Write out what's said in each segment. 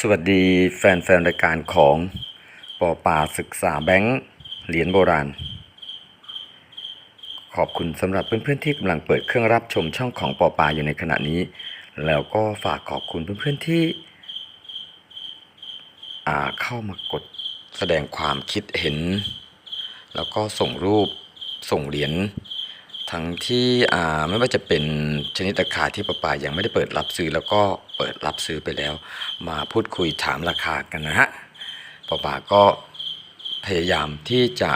สวัสดีแฟนๆรายการของปอป่าศึกษาแบงค์เหรียญโบราณ ขอบคุณสำหรับเพื่อนๆที่กำลังเปิดเครื่องรับชมช่องของปอป่าอยู่ในขณะนี้ แล้วก็ฝากขอบคุณเพื่อนๆที่เข้ามากดแสดงความคิดเห็น แล้วก็ส่งรูปส่งเหรียญ ทั้งที่ไม่ว่าจะเป็นชนิดราคาที่ประปายังไม่ได้เปิดรับซื้อ แล้วก็เปิดรับซื้อไปแล้ว มาพูดคุยถามราคากันนะฮะประปาก็พยายามที่จะ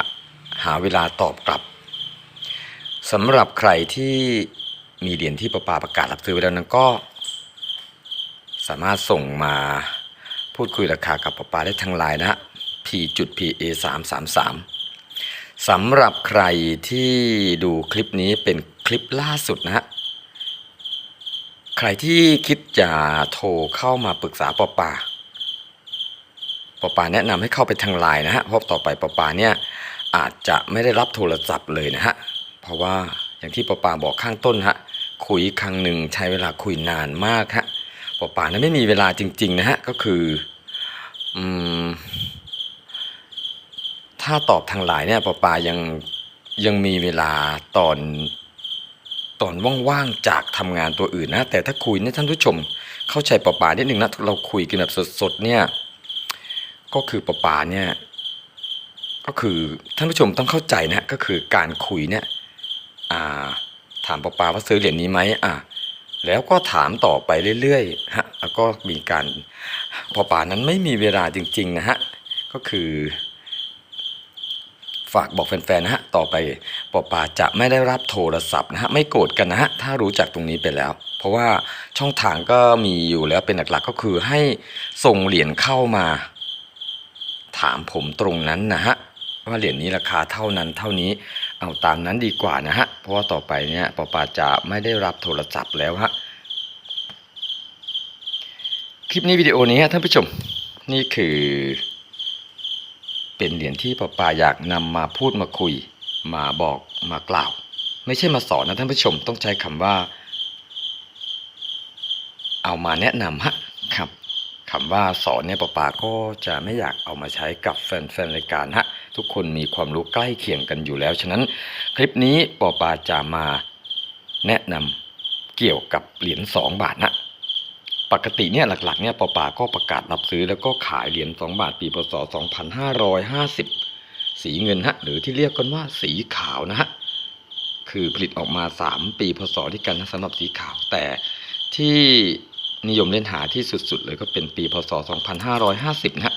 หาเวลาตอบกลับสำหรับใครที่มีเหรียญที่ประปาประกาศรับซื้อไปแล้วนั้นก็ สามารถส่งมาพูดคุยราคากับประปาได้ทางไลน์นะฮะ p.pa 3 3 3 สำหรับใครที่ดูคลิปนี้เป็นคลิปล่าสุดนะฮะ ใครที่คิดจะโทรเข้ามาปรึกษาปอปาปอปาแนะนำให้เข้าไปทางไลน์นะฮะ เพราะต่อไปปอปาเนี่ยอาจจะไม่ได้รับโทรศัพท์เลยนะฮะ เพราะว่าอย่างที่ปอปาบอกข้างต้นฮะ คุยครั้งหนึ่งใช้เวลาคุยนานมากฮะปอปานั้นไม่มีเวลาจริงๆนะฮะ ก็คือ อืม ถ้าตอบทางไลน์เนี่ยปอปายังยังมีเวลาตอนตอนว่างๆจากทำงานตัวอื่นนะ แต่ถ้าคุยเนี่ยท่านผู้ชม เข้าใจปอปานิดนึงนะเราคุยกันแบบสดๆเนี่ยก็คือปอปาเนี่ยก็คือท่านผู้ชมต้องเข้าใจนะก็คือการคุยเนี่ยาถามปอปาว่าซื้อเหรียญนี้ไหมอ่าแล้วก็ถามต่อไปเรื่อยๆฮะแล้วก็มีการปอปานั้นไม่มีเวลาจริงๆนะฮะก็คือ ฝากบอกแฟนๆนะฮะต่อไปปอปาจะไม่ได้รับโทรศัพท์นะฮะไม่โกรธกันนะฮะถ้ารู้จักตรงนี้ไปแล้ว เพราะว่าช่องทางก็มีอยู่แล้วเป็นหลักๆก็คือให้ส่งเหรียญเข้ามา ถามผมตรงนั้นนะฮะว่าเหรียญนี้ราคาเท่านั้นเท่านี้เอาตามนั้นดีกว่านะฮะเพราะว่าต่อไปเนี่ยปอปาจะไม่ได้รับโทรศัพท์แล้วฮะคลิปนี้วิดีโอนี้ฮะท่านผู้ชมนี่คือ เป็นเหรียญที่ปอปาอยากนำมาพูดมาคุย มาบอกมากล่าว ไม่ใช่มาสอนนะท่านผู้ชมต้องใช้คำว่า เอามาแนะนำฮะครับคำว่าสอนเนี่ยปอปาก็จะไม่อยากเอามาใช้กับแฟนๆรายการฮะทุกคนมีความรู้ใกล้เคียงกันอยู่แล้ว ฉะนั้น คลิปนี้ปอปาจะมาแนะนำเกี่ยวกับเหรียญ2บาทนะ ปกติเนี่ยหลักๆเนี่ยปอปาก็ประกาศรับซื้อแล้วก็ขายเหรียญ2บาทปีพศ 2550 สีเงินฮะหรือที่เรียกกันว่าสีขาวนะฮะคือผลิตออกมา 3 ปีพศที่กันสำหรับสีขาวแต่ที่นิยมเล่นหาที่สุดๆเลยก็เป็นปีพศ 2550 นะฮะ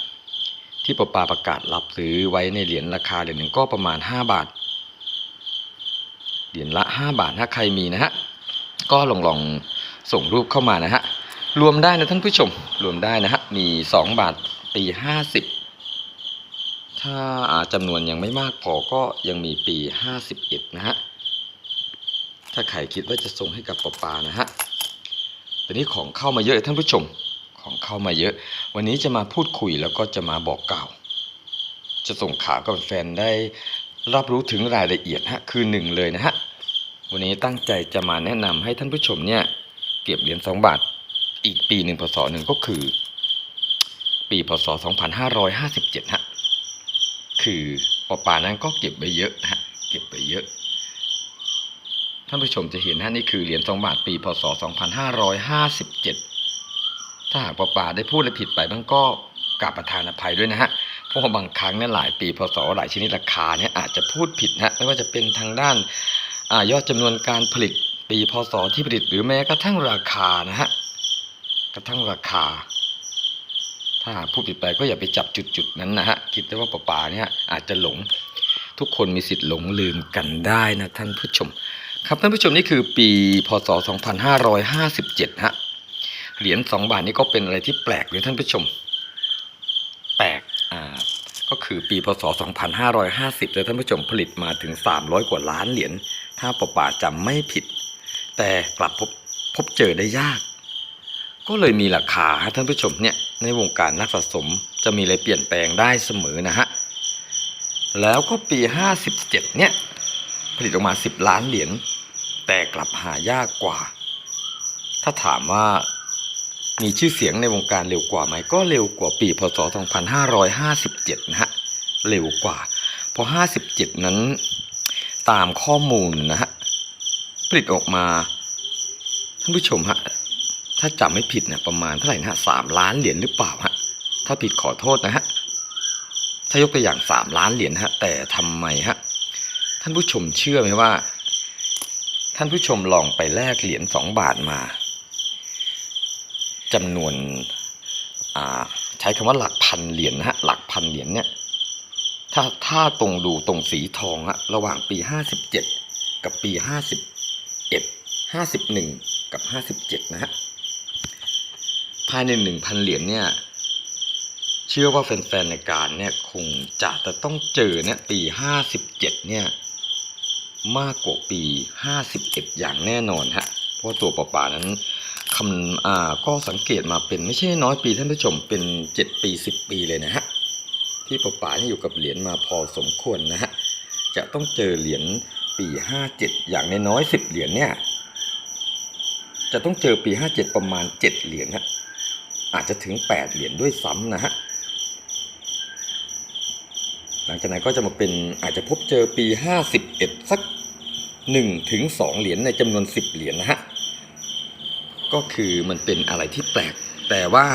ที่ปอปาประกาศรับซื้อไว้ในเหรียญราคาเหรียญหนึ่งก็ประมาณ 5 บาท เหรียญละ 5 บาทถ้าใครมีนะฮะก็ลองลองส่งรูปเข้ามานะฮะ รวมได้นะท่านผู้ชม รวมได้นะฮะ มี 2 บาทปี50 ถ้าอาจำนวนยังไม่มากพอก็ยังมีปี 51 นะฮะ ถ้าใครคิดว่าจะส่งให้กับปอปานะฮะตอนนี้ของเข้ามาเยอะท่านผู้ชม ของเข้ามาเยอะ วันนี้จะมาพูดคุยแล้วก็จะมาบอกกล่าว จะส่งข่าวกับแฟนได้รับรู้ถึงรายละเอียดฮะ คือหนึ่งเลยนะฮะ วันนี้ตั้งใจจะมาแนะนำให้ท่านผู้ชมเนี่ยเก็บเหรียญ2บาท อีกปีหนึ่งพศหนึ่งก็คือ ปีพศ 2557 ฮะ คือปอปานั้นก็เก็บไปเยอะฮะ เก็บไปเยอะ ท่านผู้ชมจะเห็นฮะนี่คือเหรียญ2บาทปี พศ 2557 ถ้าหากปอปาได้พูดอะไรผิดไปบ้างก็กราบประทานอภัยด้วยนะฮะ เพราะบางครั้งเนี่ยหลายปี พศ หลายชนิดราคาเนี่ยอาจจะพูดผิดนะฮะไม่ว่าจะเป็นทางด้านอายอดจำนวนการผลิตปี พศ ที่ผลิตหรือแม้กระทั่งราคานะฮะ กระทั่งราคา ถ้าหากพูดผิดไปก็อย่าไปจับจุดๆนั้นนะฮะคิดได้ว่าปะปาเนี่ยอาจจะหลง ทุกคนมีสิทธิ์หลงลืมกันได้นะท่านผู้ชม ครับท่านผู้ชมนี่คือปีพศ 2557ฮะเหรียญ2บาทนี่ก็เป็นอะไรที่แปลกเลยท่านผู้ชม แปลกอ่าก็คือปีพศ 2550แล้วท่านผู้ชมผลิตมาถึง 300 กว่าล้านเหรียญถ้าปะปาจำไม่ผิด แต่กลับพบพบเจอได้ยาก ก็เลยมีราคาฮะท่านผู้ชมเนี่ยในวงการนักสะสมจะมีอะไรเปลี่ยนแปลงได้เสมอนะฮะแล้วก็ปี 57 เนี่ย ผลิตออกมา 10 ล้านเหรียญแต่กลับหายากกว่า ถ้าถามว่ามีชื่อเสียงในวงการเร็วกว่าไหม ก็เร็วกว่าปี พศ 2557 นะฮะ เร็วกว่า เพราะ 57 นั้นตามข้อมูลนะฮะ ผลิตออกมา ท่านผู้ชมฮะ ถ้าจำไม่ผิดเนี่ยประมาณเท่าไหร่นะฮะสามล้านเหรียญหรือเปล่าฮะถ้าผิดขอโทษนะฮะถ้ายกตัวอย่างสามล้านเหรียญฮะแต่ทำไมฮะท่านผู้ชมเชื่อไหมว่า ท่านผู้ชมลองไปแลกเหรียญสองบาทมาจำนวนใช้คำว่าหลักพันเหรียญนะฮะหลักพันเหรียญเนี่ยถ้าถ้าตรงดูตรงสีทองอะระหว่างปีห้าสิบเจ็ดกับปีห้าสิบเอ็ดห้าสิบหนึ่งกับห้าสิบเจ็ดนะฮะ ภายในหนึ่งพันเหรียญเนี่ยเชื่อว่าแฟนๆในการเนี่ยคงจะจะต้องเจอเนี่ยปีห้าสิบเจ็ดเนี่ยมากกว่าปีห้าสิบเอ็ดอย่างแน่นอนฮะเพราะตัวป่าป่านั้นคำอ่าก็สังเกตมาเป็นไม่ใช่น้อยปีท่านผู้ชมเป็นเจ็ดปีสิบปีเลยนะฮะที่ป่าป่านี่อยู่กับเหรียญมาพอสมควรนะฮะจะต้องเจอเหรียญปีห้าเจ็ดอย่างน้อยสิบเหรียญเนี่ยจะต้องเจอปีห้าเจ็ดประมาณเจ็ดเหรียญฮะ อาจจะถึงแปดเหรียญด้วยซ้ำนะฮะ หลังจากนั้นก็จะมาเป็นอาจจะพบเจอปี 51 สัก 1 ถึง 2 เหรียญในจำนวน 10 เหรียญนะฮะ ก็คือมันเป็นอะไรที่แปลก แต่ว่า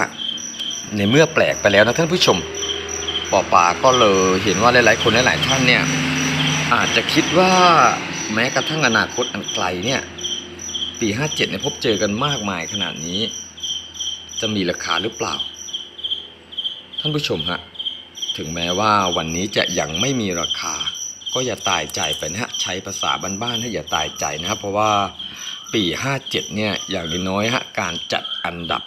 ในเมื่อแปลกไปแล้วนะท่านผู้ชมปอปาก็เลยเห็นว่าหลายๆ คนหลายๆท่านเนี่ยอาจจะคิดว่าแม้กระทั่งอนาคตอันไกลเนี่ยปี 57เนี่ยพบเจอกันมากมายขนาดนี้ จะมีราคาหรือเปล่า ท่านผู้ชมฮะ ถึงแม้ว่าวันนี้จะยังไม่มีราคา ก็อย่าตายใจไปนะฮะ ใช้ภาษาบ้านๆให้อย่าตายใจนะครับเพราะว่าปี 57 เนี่ย อย่างน้อยๆฮะ การจัดอันดับ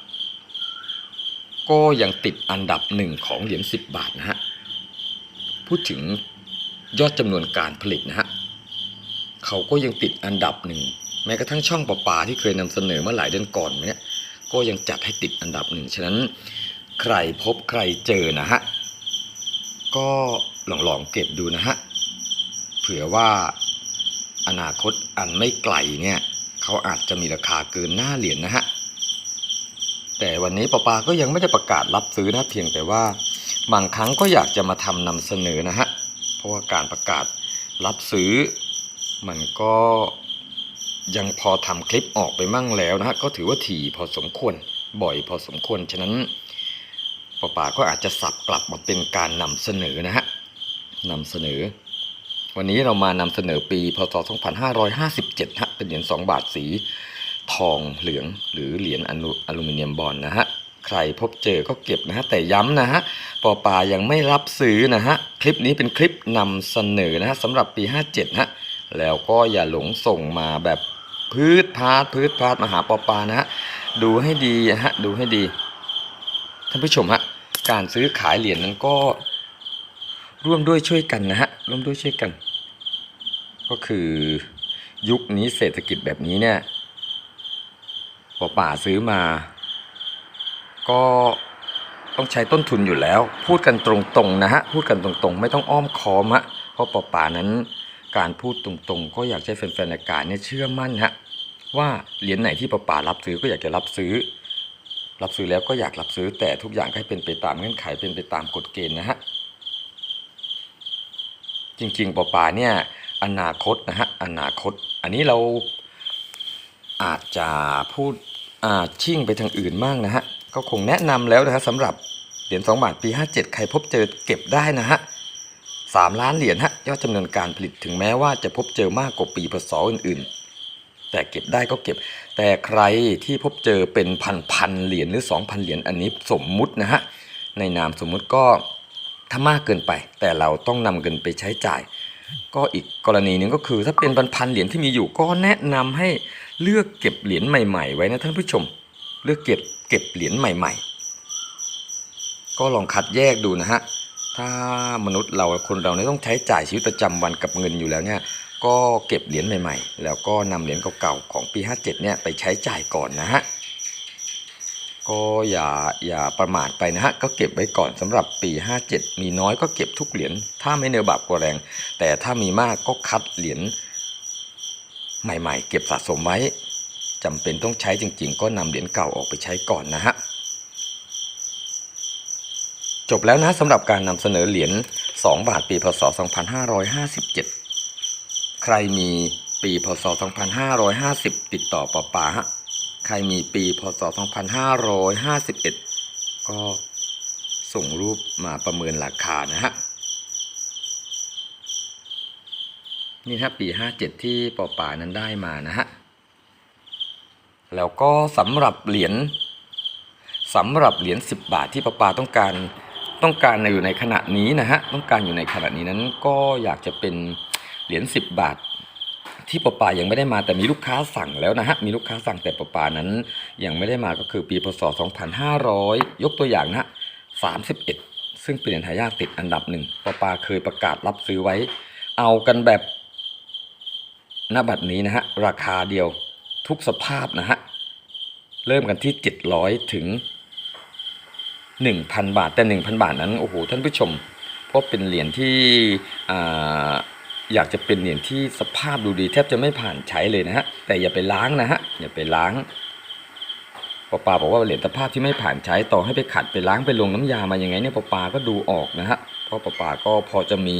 ก็ยังติดอันดับหนึ่งของเหรียญ10 บาทนะฮะ พูดถึงยอดจำนวนการผลิตนะฮะ เขาก็ยังติดอันดับหนึ่ง แม้กระทั่งช่องประปาที่เคยนำเสนอเมื่อหลายเดือนก่อนเนี่ย ก็ยังจัดให้ติดอันดับหนึ่งฉะนั้นใครพบใครเจอนะฮะ ก็ลองลองเก็บดูนะฮะ เผื่อว่าอนาคตอันไม่ไกลเนี่ยเขาอาจจะมีราคาเกินหน้าเหรียญนะฮะ แต่วันนี้ปอปาก็ยังไม่ได้ประกาศรับซื้อนะเพียงแต่ว่าบางครั้งก็อยากจะมาทำนำเสนอนะฮะ เพราะว่าการประกาศรับซื้อมันก็ ยังพอทำคลิปออกไปมั่งแล้วนะฮะก็ถือว่าถี่พอสมควรบ่อยพอสมควรฉะนั้นป้าป่าก็อาจจะสับกลับมาเป็นการนำเสนอนะฮะนำเสนอ วันนี้เรามานำเสนอปีพศ 2557ฮะเป็นเหรียญ2บาทสีทองเหลืองหรือเหรียญอลูอลูมิเนียมบอลนะฮะใครพบเจอก็เก็บนะฮะแต่ย้ำนะฮะปอป่ายังไม่รับซื้อนะฮะคลิปนี้เป็นคลิปนำเสนอนะฮะสำหรับปี 57ฮะแล้วก็อย่าหลงส่งมาแบบ พืชพาดพืชพาดมหาปอปานะฮะดูให้ดีฮะดูให้ดีท่านผู้ชมฮะการซื้อขายเหรียญนั้นก็ ร่วมด้วยช่วยกันนะฮะร่วมด้วยช่วยกัน ก็คือยุคนี้เศรษฐกิจแบบนี้เนี่ยพอป่าซื้อมา ก็ต้องใช้ต้นทุนอยู่แล้ว พูดกันตรงๆนะฮะพูดกันตรงๆ ไม่ต้องอ้อมค้อมฮะเพราะปอป่านั้นการพูดตรงๆ ก็อยากให้แฟนๆรายการเนี่ยเชื่อมั่นฮะ ว่าเหรียญไหนที่ปอป่ารับซื้อก็อยากจะรับซื้อ รับซื้อแล้วก็อยากรับซื้อ แต่ทุกอย่างให้เป็นไปตามเงื่อนไขเป็นไปตามกฎเกณฑ์นะฮะจริงๆปอปาเนี่ยอนาคตนะฮะอนาคต อันนี้เราอาจจะพูดอาชิ่งไปทางอื่นมากนะฮะก็คงแนะนำแล้วนะฮะสำหรับเหรียญ2บาทปี 57 ใครพบเจอเก็บได้นะฮะสามล้านเหรียญฮะยอดจำนวนการผลิตถึงแม้ว่าจะพบเจอมากกว่าปีพศอื่นๆ แต่เก็บได้ก็เก็บ แต่ใครที่พบเจอเป็นพันพันเหรียญหรือ 2,000 เหรียญอันนี้สมมุตินะฮะในนามสมมุติก็ถ้ามากเกินไป แต่เราต้องนำเงินไปใช้จ่าย ก็อีกกรณีหนึ่งก็คือถ้าเป็นพันๆเหรียญที่มีอยู่ก็แนะนำให้เลือกเก็บเหรียญใหม่ๆ ไว้นะท่านผู้ชม เลือกเก็บเก็บเหรียญใหม่ ๆ ก็ลองคัดแยกดูนะฮะถ้ามนุษย์เราคนเราเนี่ยต้องใช้จ่ายชีวิตประจำวันกับเงินอยู่แล้วเนี่ย ก็เก็บเหรียญใหม่ๆ แล้วก็นำเหรียญเก่าๆของปี 57 เนี่ยไปใช้จ่ายก่อนนะฮะ ก็อย่าอย่าประมาทไปนะฮะ ก็เก็บไว้ก่อนสำหรับปี 57 มีน้อยก็เก็บทุกเหรียญ ถ้าไม่เนื้อบาปกว่าแรง แต่ถ้ามีมากก็คัดเหรียญใหม่ๆ เก็บสะสมไว้จำเป็นต้องใช้จริง ๆ ก็นำเหรียญเก่าออกไปใช้ก่อนนะฮะจบแล้วนะสำหรับการนำเสนอเหรียญ 2 บาทปีพศ 2557 ใครมีปีพศ 2550 ติดต่อปอปาฮะใครมีปีพศ 2551 ก็ส่งรูปมาประเมินราคานะฮะ นี่ฮะปี 57 ที่ปอป่านั้นได้มานะฮะ แล้วก็สำหรับเหรียญสำหรับเหรียญ10 บาทที่ปอป่าต้องการต้องการอยู่ในขณะนี้นะฮะ ต้องการอยู่ในขณะนี้นั้นก็อยากจะเป็น เหรียญ10 บาท ที่ปป่ายังไม่ได้มาแต่มีลูกค้าสั่งแล้วนะฮะมีลูกค้าสั่งแต่ปป่านั้น ยังไม่ได้มาก็คือปีพศ 2500 ยกตัวอย่างนะ31 ซึ่งเป็นเหรียญหายากติดอันดับหนึ่งปป่าเคยประกาศรับซื้อไว้ เอากันแบบณบัดนี้นะฮะราคาเดียวทุกสภาพนะฮะเริ่มกันที่ 700 ถึง 1,000 บาทแต่ 1,000 บาทนั้นโอ้โหท่านผู้ชมเพราะเป็นเหรียญที่ อยากจะเป็นเหรียญที่สภาพดูดีแทบจะไม่ผ่านใช้เลยนะฮะแต่อย่าไปล้างนะฮะอย่าไปล้างปอปาบอกว่าเหรียญสภาพที่ไม่ผ่านใช้ต่อให้ไปขัดไปล้างไปลงน้ำยามายังไงเนี่ยปอปาก็ดูออกนะฮะเพราะปอปาก็พอจะมี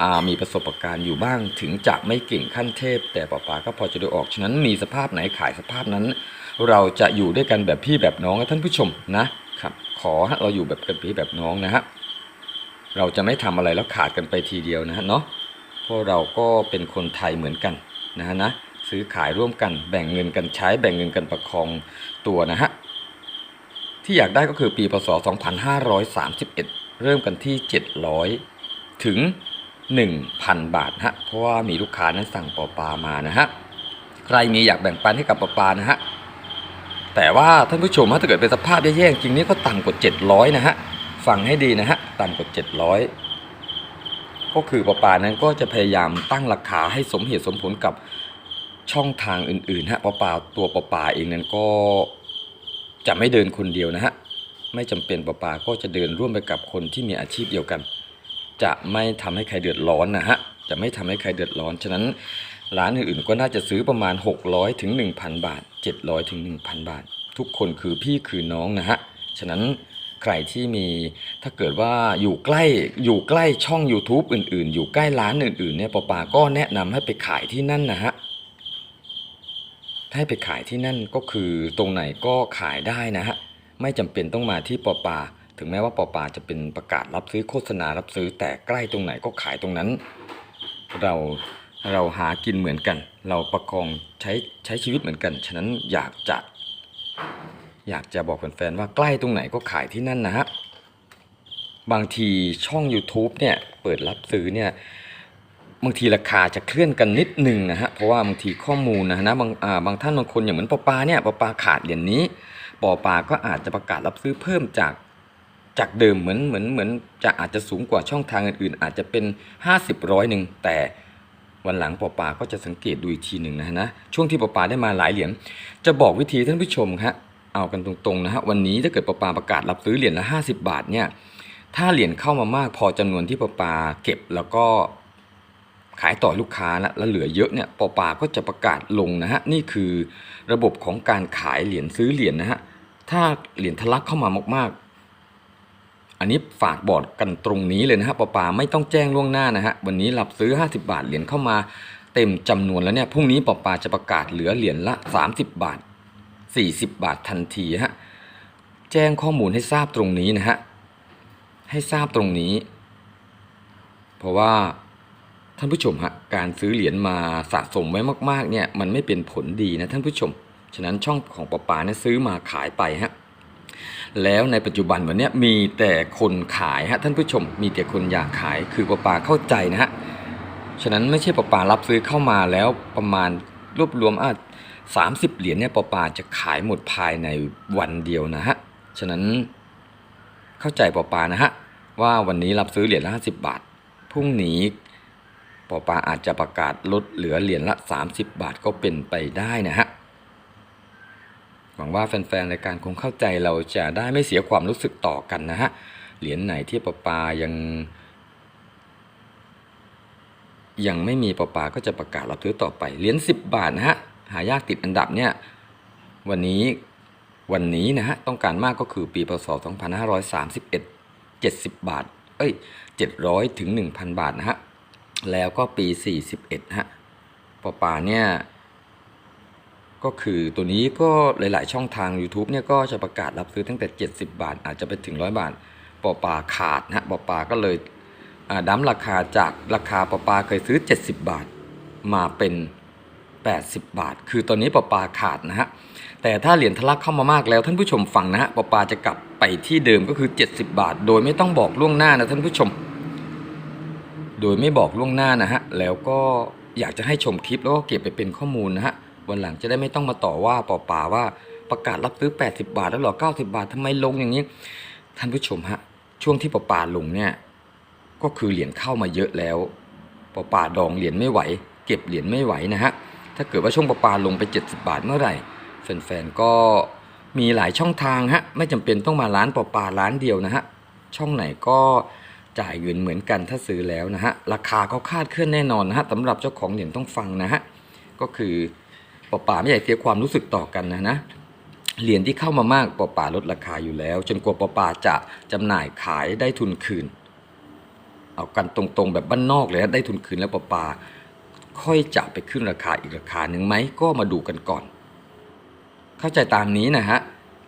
อ่ามีประสบการณ์อยู่บ้างถึงจะไม่เก่งขั้นเทพ แต่ป๋าป๋าก็พอจะดูออกฉะนั้นมีสภาพไหนขายสภาพนั้น เราจะอยู่ด้วยกันแบบพี่แบบน้องนะท่านผู้ชมนะครับขอเราอยู่แบบกันพี่แบบน้องนะฮะเราจะไม่ทำอะไรแล้วขาดกันไปทีเดียวนะฮะเนาะ พราะเราก็เป็นคนไทยเหมือนกันนะฮะนะซื้อขายร่วมกันแบ่งเงินกันใช้แบ่งเงินกันประคองตัวนะฮะที่อยากได้ก็คือปีพศ 2531 เริ่มกันที่ 700 ถึง 1,000 บาทฮะเพราะว่ามีลูกค้านั้นสั่งปอปามานะฮะใครมีอยากแบ่งปันให้กับปอปานะฮะแต่ว่าท่านผู้ชมฮะถ้าเกิดเป็นสภาพแย่ๆจริงนี่ก็ต่ำกว่า 700 นะฮะฟังให้ดีนะฮะต่ำกว่า 700 ก็คือปอปานั้นก็จะพยายามตั้งราคาให้สมเหตุสมผลกับช่องทางอื่นๆฮะปอปาตัวปอปาเองนั้นก็จะไม่เดินคนเดียวนะฮะไม่จำเป็นปอปาก็จะเดินร่วมไปกับคนที่มีอาชีพเดียวกัน จะไม่ทำให้ใครเดือดร้อนนะฮะจะไม่ทำให้ใครเดือดร้อนฉะนั้นร้านอื่นๆก็น่าจะซื้อประมาณ 600ถึง1,000 บาท 700ถึง1,000 บาท ทุกคนคือพี่คือน้องนะฮะฉะนั้น ใครที่มีถ้าเกิดว่าอยู่ใกล้อยู่ใกล้ช่อง YouTube อื่น ๆ อยู่ใกล้ร้านอื่น ๆ เนี่ยปอปาก็แนะนำให้ไปขายที่นั่นนะฮะให้ไปขายที่นั่นก็คือตรงไหนก็ขายได้นะฮะไม่จำเป็นต้องมาที่ปอปา ถึงแม้ว่าปอปาจะเป็นประกาศรับซื้อโฆษณารับซื้อ แต่ใกล้ตรงไหนก็ขายตรงนั้น เราเราหากินเหมือนกัน เราประคองใช้ใช้ชีวิตเหมือนกัน ฉะนั้นอยากจะ อยากจะบอกแฟนๆว่าใกล้ตรงไหนก็ขายที่นั่นนะฮะบางทีช่อง YouTube เนี่ยเปิดรับซื้อเนี่ยบางทีราคาจะเคลื่อนกันนิดนึงนะฮะเพราะว่าบางทีข้อมูลนะนะบางอ่าบางท่านบางคนอย่างเหมือนปอปาเนี่ยปอปาขาดเหรียญนี้ปอปาก็อาจจะประกาศรับซื้อเพิ่มจากจากเดิมเหมือนเหมือนเหมือนจะอาจจะสูงกว่าช่องทางอื่นๆ อาจจะเป็น 50ร้อยหนึ่งแต่วันหลังปอปาก็จะสังเกตดูอีกทีหนึ่งนะฮะนะช่วงที่ปอปาได้มาหลายเหรียญจะบอกวิธีท่านผู้ชมฮะ เอากันตรงๆนะฮะวันนี้ถ้าเกิดปปาประกาศรับซื้อเหรียญละ 50 บาทเนี่ยถ้าเหรียญเข้ามามากพอจำนวนที่ปปาเก็บแล้วก็ขายต่อลูกค้านะแล้วเหลือเยอะเนี่ยปปาก็จะประกาศลงนะฮะนี่คือระบบของการขายเหรียญซื้อเหรียญนะฮะถ้าเหรียญทะลักเข้ามามากๆ อันนี้ฝากบอกกันตรงนี้เลยนะฮะปปาไม่ต้องแจ้งล่วงหน้านะฮะวันนี้รับซื้อ 50 บาทเหรียญเข้ามาเต็มจำนวนแล้วเนี่ยพรุ่งนี้ปปาจะประกาศเหลือเหรียญละ 30 บาท 40 บาททันทีฮะแจ้งข้อมูลให้ทราบตรงนี้นะฮะให้ทราบตรงนี้ เพราะว่าท่านผู้ชมฮะการซื้อเหรียญมาสะสมไว้มากๆเนี่ยมันไม่เป็นผลดีนะท่านผู้ชม ฉะนั้นช่องของปะปาเนี่ยซื้อมาขายไปฮะแล้วในปัจจุบันวันนี้มีแต่คนขายฮะท่านผู้ชม มีแต่คนอยากขายคือปะปาเข้าใจนะฮะฉะนั้นไม่ใช่ปะปารับซื้อเข้ามาแล้วประมาณรวบรวมอาจ 30 เหรียญเนี่ยปอปาจะขายหมดภายในวันเดียวนะฮะ ฉะนั้นเข้าใจปอปานะฮะ ว่าวันนี้รับซื้อเหรียญละ 50 บาท พรุ่งนี้ปอปาอาจจะประกาศลดเหลือเหรียญละ 30 บาทก็เป็นไปได้นะฮะ หวังว่าแฟนๆรายการคงเข้าใจเราจะได้ไม่เสียความรู้สึกต่อกันนะฮะ เหรียญไหนที่ปอปายังยังไม่มีปอปาก็จะประกาศรับซื้อต่อไป เหรียญ10 บาทนะฮะ หายากติดอันดับเนี่ยวันนี้วันนี้นะฮะต้องการมากก็คือปีพศ 2531 70 บาท เอ้ย 700 ถึง 1,000 บาทนะฮะ แล้วก็ปี 41 ฮะปอปาเนี่ย ก็คือตัวนี้ก็หลาย ๆ ช่องทาง YouTube เนี่ยก็จะประกาศรับซื้อตั้งแต่ 70 บาท อาจจะไปถึง 100 บาทปอปาขาดนะฮะปอปาก็เลยดั้มราคาจากราคาปอปาเคยซื้อ 70 บาทมาเป็น 80 บาท คือตอนนี้ปอปาขาดนะฮะ แต่ถ้าเหรียญทะลักเข้ามามากแล้วท่านผู้ชมฟังนะฮะปอปาจะกลับไปที่เดิมก็คือ 70 บาท โดยไม่ต้องบอกล่วงหน้านะท่านผู้ชม โดยไม่บอกล่วงหน้านะฮะ แล้วก็อยากจะให้ชมคลิปแล้วก็เก็บไปเป็นข้อมูลนะฮะ วันหลังจะได้ไม่ต้องมาต่อว่าปอปาว่าประกาศรับซื้อ 80 บาทแล้วหรอ 90 บาททำไมลงอย่างนี้ ท่านผู้ชมฮะ ช่วงที่ปอปาลงเนี่ย ก็คือเหรียญเข้ามาเยอะแล้วปอปาดองเหรียญไม่ไหว เก็บเหรียญไม่ไหวนะฮะ ถ้าเกิดว่าช่วงปอปาลงไป 70 บาทเมื่อไหร่แฟนๆก็มีหลายช่องทางฮะไม่จำเป็นต้องมาร้านปอปาร้านเดียวนะฮะช่องไหนก็จ่ายเงินเหมือนกันถ้าซื้อแล้วนะฮะราคาเขาคาดเคลื่อนแน่นอนนะฮะสำหรับเจ้าของเหรียญต้องฟังนะฮะก็คือปอปาไม่อยากเสียความรู้สึกต่อกันนะนะเหรียญที่เข้ามามากปอปาลดราคาอยู่แล้ว จนกว่าปอปาจะจำหน่ายขายได้ทุนคืน เอากันตรงๆแบบบ้านนอกเลยนะได้ทุนคืนแล้วปอปา ค่อยจะไปขึ้นราคาอีกราคาหนึ่งไหมก็มาดูกันก่อน เข้าใจตามนี้นะฮะ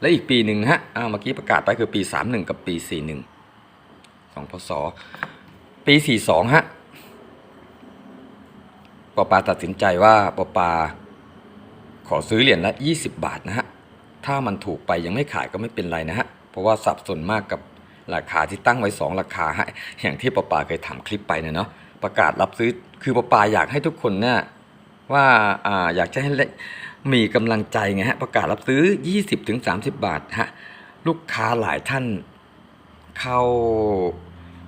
และอีกปีหนึ่งฮะอ่าเมื่อกี้ประกาศไปคือปี 31 กับปี 41 2พศปี 42 ฮะปอปาตัดสินใจว่าปอปาขอซื้อเหรียญละ 20 บาทนะฮะ ถ้ามันถูกไปยังไม่ขายก็ไม่เป็นไรนะฮะ เพราะว่าสับสนมากกับราคาที่ตั้งไว้ 2 ราคาฮะอย่างที่ปอปาเคยทำคลิปไปนะเนาะ ประกาศรับซื้อคือปอปาอยากให้ทุกคนเนี่ยว่าอ่าอยากจะให้มีกำลังใจไงฮะประกาศรับซื้อ 20ถึง30 บาทฮะลูกค้าหลายท่านเข้า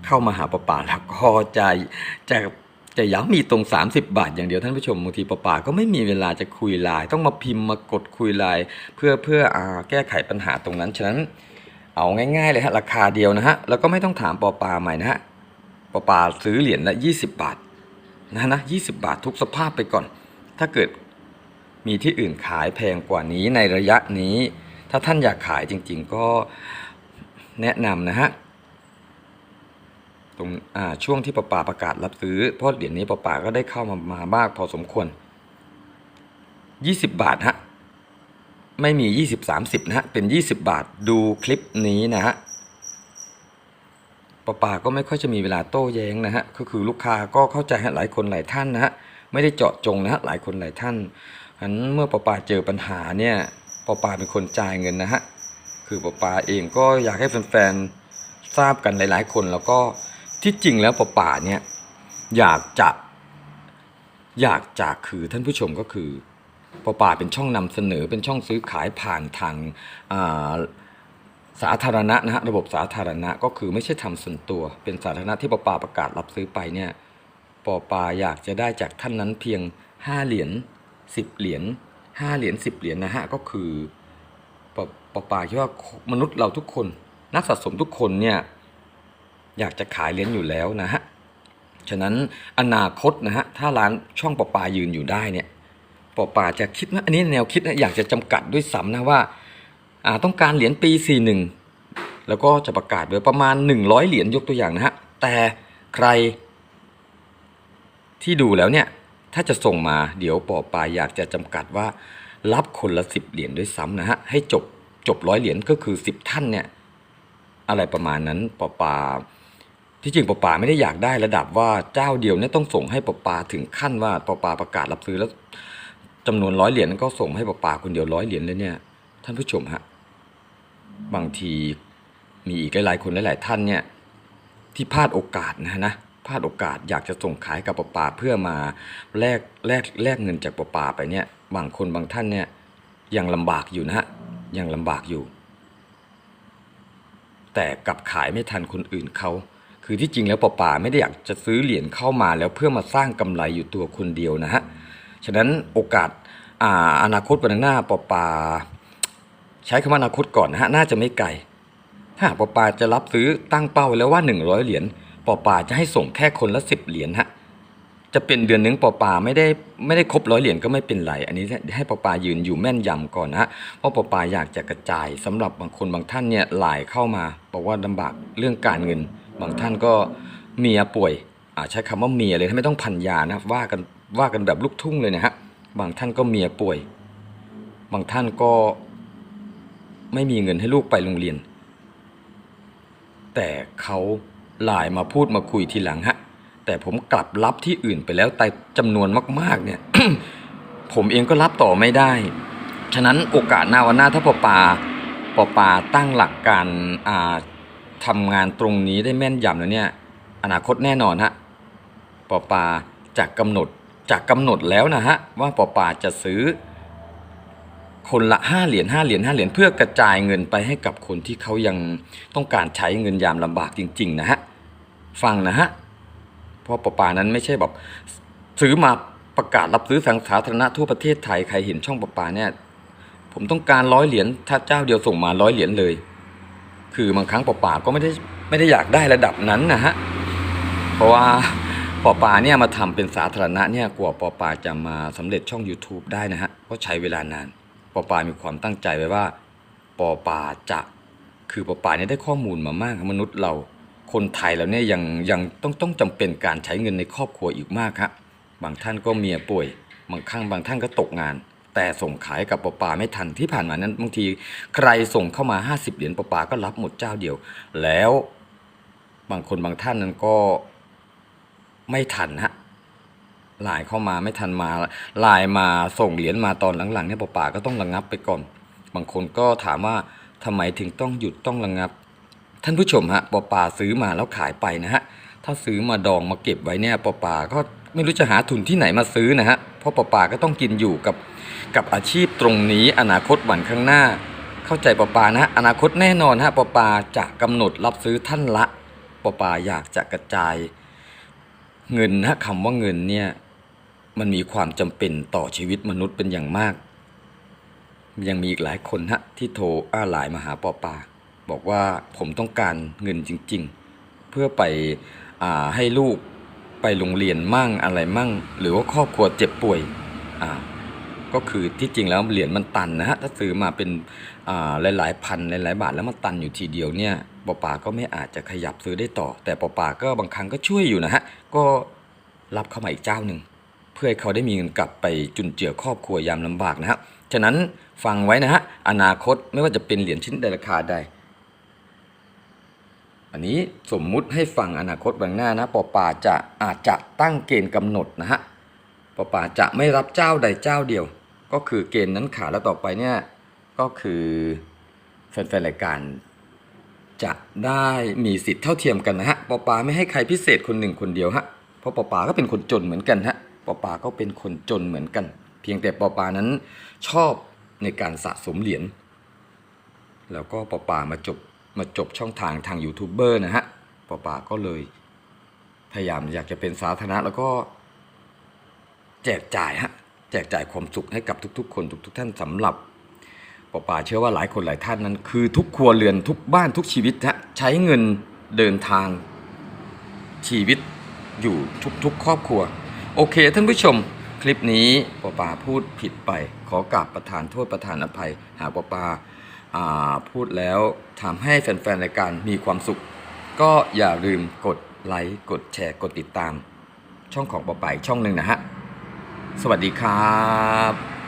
เข้ามาหาปอปาแล้วก็จะจะจะย้ำมีตรง 30 บาท อย่างเดียวท่านผู้ชมบางทีปอปาก็ไม่มีเวลาจะคุยไลน์ต้องมาพิมพ์มากดคุยไลน์เพื่อเพื่ออ่าแก้ไขปัญหาตรงนั้น ฉะนั้นเอาง่ายๆเลยฮะราคาเดียวนะฮะแล้วก็ไม่ต้องถามปอปาใหม่นะฮะ ปอปาซื้อเหรียญละ20บบาทนะนะ20บาททุกสภาพไปก่อน ถ้าเกิดมีที่อื่นขายแพงกว่านี้ในระยะนี้ ถ้าท่านอยากขายจริง ๆ ก็แนะนำนะฮะตรงช่วงที่ปะปาประกาศรับซื้อเพราะเหรียญนี้ปะปาก็ได้เข้ามามามากพอสมควร 20 บาทฮะไม่มี 20 30นะฮะเป็น 20 บาทดูคลิปนี้นะฮะ ปะปาก็ไม่ค่อยจะมีเวลาโต้แย้งนะฮะก็คือลูกค้าก็เข้าใจหลายคนหลายท่านนะฮะไม่ได้เจาะจงนะฮะหลายคนหลายท่านอันเมื่อปะปาเจอปัญหาเนี่ยปะปาเป็นคนจ่ายเงินนะฮะคือปะปาเองก็อยากให้แฟนๆทราบกันหลาย ๆ คนแล้วก็ที่จริงแล้วปะปาเนี่ยอยากจะอยากจะคือท่านผู้ชมก็คือปะปาเป็นช่องนำเสนอเป็นช่องซื้อขายผ่านทางอ่า สาธารณะนะฮะระบบสาธารณะก็คือไม่ใช่ทำส่วนตัว เป็นสาธารณะที่ปปาประกาศรับซื้อไปเนี่ยปปาอยากจะได้จากท่านนั้นเพียง 5 เหรียญ10 เหรียญ5เหรียญ10 เหรียญนะฮะก็คือปปอปาคิดว่ามนุษย์เราทุกคน นักสะสมทุกคนเนี่ยอยากจะขายเหรียญอยู่แล้วนะฮะฉะนั้นอนาคตนะฮะถ้าร้านช่องปปายืนอยู่ได้เนี่ยปปาจะคิดนะอันนี้แนวคิดนะอยากจะจำกัดด้วยซ้ำนะว่า ต้องการเหรียญปี 41 แล้วก็จะประกาศไว้ประมาณ 100 เหรียญยกตัวอย่างนะฮะ แต่ใครที่ดูแล้วเนี่ย ถ้าจะส่งมาเดี๋ยวปอปาอยากจะจำกัดว่า รับคนละสิบเหรียญด้วยซ้ำนะฮะ ให้จบจบร้อยเหรียญก็คือสิบท่านเนี่ย อะไรประมาณนั้นปอปาที่จริงปอปาไม่ได้อยากได้ระดับว่าเจ้าเดียวเนี่ยต้องส่งให้ปอปาถึงขั้นว่าปอปาประกาศรับซื้อแล้วจำนวนร้อยเหรียญก็ส่งให้ปอปาคนเดียวร้อยเหรียญเลยเนี่ยท่านผู้ชมฮะ บางทีมีอีกหลายๆคนหลายๆท่านเนี่ยที่พลาดโอกาสนะนะพลาดโอกาสอยากจะส่งขายกับปปาเพื่อมาแลกแลกแลกเงินจากปปาไปเนี่ยบางคนบางท่านเนี่ยยังลำบากอยู่นะฮะยังลำบากอยู่ แต่กลับขายไม่ทันคนอื่นเขาคือที่จริงแล้วปปาไม่ได้อยากจะซื้อเหรียญเข้ามาแล้วเพื่อมาสร้างกำไรอยู่ตัวคนเดียวนะฮะฉะนั้นโอกาสอ่าอนาคตวันหน้าปปา ใช้คำว่าอนาคตก่อนนะฮะน่าจะไม่ไกล ถ้าปอปาจะรับซื้อตั้งเป้าไว้แล้วว่า 100 เหรียญปอปาจะให้ส่งแค่คนละ 10 เหรียญฮะจะเป็นเดือนหนึงปอปาไม่ได้ไม่ได้ครบร้อยเหรียญก็ไม่เป็นไร อันนี้ให้ปอปายืนอยู่แม่นยำก่อนนะฮะเพราะปอปาอยากจะกระจายสำหรับบางคนบางท่านเนี่ยหลายเข้ามาบอกว่าลำบากเรื่องการเงิน บางท่านก็เมียป่วยอ่าใช้คำว่าเมียเลยไม่ต้องพันยานะว่ากันว่ากันแบบลูกทุ่งเลยนะฮะบางท่านก็เมียป่วย บางท่านก็ ไม่มีเงินให้ลูกไปโรงเรียน แต่เขาไลน์มาพูดมาคุยทีหลังฮะ แต่ผมกลับรับที่อื่นไปแล้วแต่จำนวนมาก ๆ เนี่ย ผมเองก็รับต่อไม่ได้ ฉะนั้นโอกาสหน้าวันหน้าถ้าปอปาปอปาตั้งหลักการอ่าทำงานตรงนี้ได้แม่นยำแล้วเนี่ย อนาคตแน่นอนฮะปอปาจะกำหนดจากกำหนดแล้วนะฮะว่าปอปาจะซื้อ คนละห้าเหรียญห้าเหรียญห้าเหรียญเพื่อกระจายเงินไปให้กับคนที่เขายังต้องการใช้เงินยามลำบากจริง ๆ นะฮะฟังนะฮะเพราะปอปานั้นไม่ใช่แบบซื้อมาประกาศรับซื้อสังสาธารณะทั่วประเทศไทยใครเห็นช่องปอปาเนี่ย ผมต้องการร้อยเหรียญถ้าเจ้าเดียวส่งมาร้อยเหรียญเลย คือบางครั้งปอปาก็ไม่ได้ไม่ได้อยากได้ระดับนั้นนะฮะเพราะว่าปอปาเนี่ยมาทำเป็นสาธารณะเนี่ยกว่าปอปาจะมาสำเร็จช่อง YouTube ได้นะฮะก็ใช้เวลานาน ปอปามีความตั้งใจไว้ว่าปอปาจะคือปอปาเนี่ยได้ข้อมูลมามากครับมนุษย์เราคนไทยเราเนี่ยยังยังต้องต้องจำเป็นการใช้เงินในครอบครัวอีกมากครับบางท่านก็เมียป่วย บางครั้งบางท่านก็ตกงาน แต่ส่งขายกับปอปาไม่ทันที่ผ่านมานั้นบางทีใครส่งเข้ามา 50 เหรียญปอปาก็รับหมดเจ้าเดียว แล้วบางคนบางท่านนั้นก็ไม่ทันฮะ ไลน์เข้ามาไม่ทันมาไลน์มาส่งเหรียญมาตอนหลังๆเนี่ยป่าก็ต้องระงับไปก่อน บางคนก็ถามว่าทำไมถึงต้องหยุดต้องระงับ ท่านผู้ชมฮะปอปาซื้อมาแล้วขายไปนะฮะถ้าซื้อมาดองมาเก็บไว้เนี่ยปอปาก็ไม่รู้จะหาทุนที่ไหนมาซื้อนะฮะเพราะปอปาก็ต้องกินอยู่กับกับอาชีพตรงนี้อนาคตวันข้างหน้า เข้าใจปอปานะฮะอนาคตแน่นอนฮะปอปาจะกำหนดรับซื้อท่านละปอปาอยากจะกระจายเงินนะคำว่าเงินเนี่ย มันมีความจำเป็นต่อชีวิตมนุษย์เป็นอย่างมาก ยังมีอีกหลายคนฮะที่โทรอ้าไลน์มาหาปอปา บอกว่าผมต้องการเงินจริง ๆ เพื่อไปอ่าให้ลูกไปโรงเรียนมั่งอะไรมั่ง หรือว่าครอบครัวเจ็บป่วยอ่าก็คือที่จริงแล้วเหรียญมันตันนะฮะถ้าซื้อมาเป็นอ่าหลายๆพันหลายๆบาทแล้วมันตันอยู่ทีเดียวเนี่ยปอปาก็ไม่อาจจะขยับซื้อได้ต่อ แต่ปอปาก็บางครั้งก็ช่วยอยู่นะฮะก็รับเข้ามาอีกเจ้าหนึ่ง พื่อให้เขาได้มีเงินกลับไปจุนเจือครอบครัวยามลำบากนะฮะฉะนั้นฟังไว้นะฮะอนาคตไม่ว่าจะเป็นเหรียญชิ้นใดราคาใด อันนี้สมมุติให้ฟังอนาคตบางหน้านะปอปาจะอาจจะตั้งเกณฑ์กำหนดนะฮะปอปาจะไม่รับเจ้าใดเจ้าเดียว ก็คือเกณฑ์นั้นขาดแล้วต่อไปเนี่ยก็คือแฟนๆรายการจะได้มีสิทธิ์เท่าเทียมกันนะฮะปอปาไม่ให้ใครพิเศษคนหนึ่งคนเดียวฮะ เพราะปอปาก็เป็นคนจนเหมือนกันฮะ ปอปาก็เป็นคนจนเหมือนกัน เพียงแต่ปอปานั้นชอบในการสะสมเหรียญแล้วก็ปอปามาจบมาจบช่องทางทางยูทูบเบอร์นะฮะปอปาก็เลยพยายามอยากจะเป็นสาธารณะแล้วก็แจกจ่ายฮะแจกจ่ายความสุขให้กับทุกๆ คนทุกๆ ท่านสำหรับปอปาเชื่อว่าหลายคนหลายท่านนั้น คือทุกครัวเรือนทุกบ้านทุกชีวิตฮะใช้เงินเดินทางชีวิตอยู่ทุกๆ ครอบครัว โอเคท่านผู้ชมคลิปนี้ปอปาพูดผิดไป ขอกราบประทานโทษประทานอภัย หากปอปาอ่าพูดแล้วทำให้แฟนๆรายการมีความสุข ก็อย่าลืมกดไลค์กดแชร์กดติดตาม ช่องของปอปาอีกช่องหนึ่งนะฮะ สวัสดีครับ